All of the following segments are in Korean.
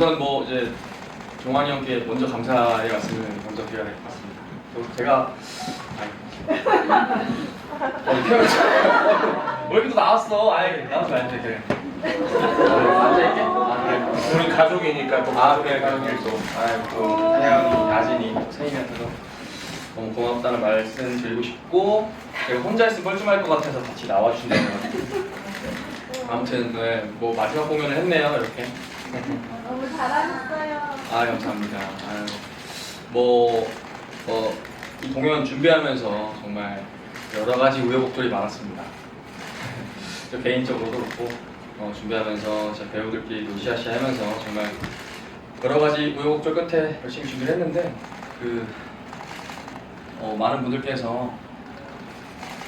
우선 뭐 이제 종환이 형께 먼저 감사의 말씀을 먼저 드려야 될 것 같습니다. 또 제가 어, 태어났어. 왜 이렇게 또 나왔어? 아이 나와서 앉아 그래. 앉아 있게. 아 그래. 우리 가족이니까 또 아 그래 그래 또 아이 또 태양이 야진이 또 세임한테도 너무 고맙다는 말씀 드리고 싶고 제가 혼자 있으면 뻘쭘할 것 같아서 같이 나와주신다고 아무튼 네, 뭐 마지막 공연을 했네요 이렇게 너무 잘하셨어요. 아 감사합니다 뭐, 어, 이 공연 준비하면서 정말 여러 가지 우여곡절이 많았습니다 저 개인적으로도 그렇고 어, 준비하면서 제 배우들끼리도 으쌰으쌰 하면서 정말 여러 가지 우여곡절 끝에 열심히 준비를 했는데 그 어, 많은 분들께서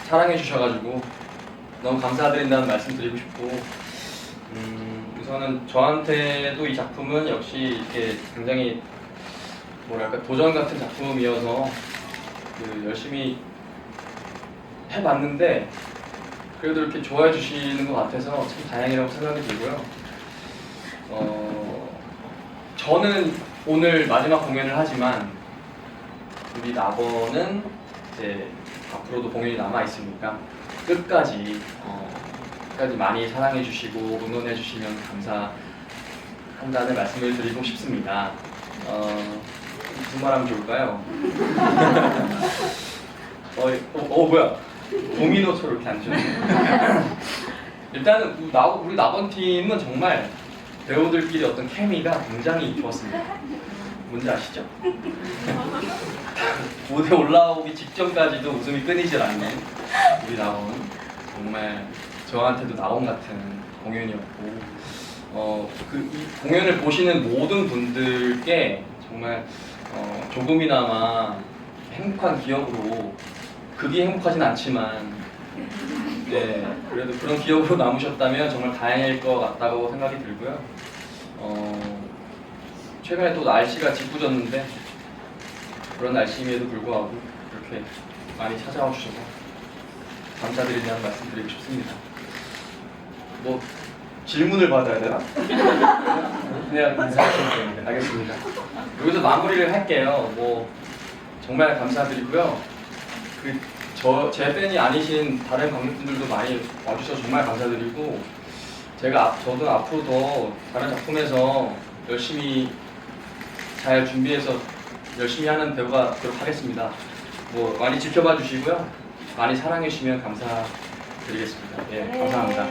사랑해 주셔가지고 너무 감사드린다는 말씀 드리고 싶고 음, 우선은 저한테도 이 작품은 역시 이렇게 굉장히 뭐랄까 도전 같은 작품이어서 그 열심히 해봤는데 그래도 이렇게 좋아해 주시는 것 같아서 참 다행이라고 생각이 들고요. 어, 저는 오늘 마지막 공연을 하지만 우리 나버는 이제 앞으로도 공연이 남아 있으니까 끝까지 어, 끝까지 많이 사랑해 주시고 응원해 주시면 감사한다는 말씀을 드리고 싶습니다. 어, 무슨 말 하면 좋을까요? 어, 어, 어 뭐야? 도미노처럼 이렇게 앉으셨네. 일단은 우리 나- 우리 나번 팀은 정말 배우들끼리 어떤 케미가 굉장히 좋았습니다. 뭔지 아시죠? 무대 올라오기 직전까지도 웃음이 끊이질 않는 우리 나온 정말 저한테도 나온 같은 공연이었고 어, 그 이 공연을 보시는 모든 분들께 정말 어, 조금이나마 행복한 기억으로 극이 행복하진 않지만 네 그래도 그런 기억으로 남으셨다면 정말 다행일 것 같다고 생각이 들고요. 어, 최근에 또 날씨가 짓궂었는데 그런 날씨임에도 불구하고 이렇게 많이 찾아와 주셔서 감사드린다는 말씀 드리고 싶습니다. 뭐 질문을 받아야 되나? 그냥 인사하시면 됩니다. 알겠습니다. 여기서 마무리를 할게요. 뭐 정말 감사드리고요. 그 저 제 팬이 아니신 다른 관객분들도 많이 와주셔서 정말 감사드리고 제가 앞- 저도 앞으로 더 다른 작품에서 열심히 잘 준비해서 열심히 하는 배우가 되도록 하겠습니다. 뭐 많이 지켜봐 주시고요. 많이 사랑해 주시면 감사드리겠습니다. 예, 감사합니다.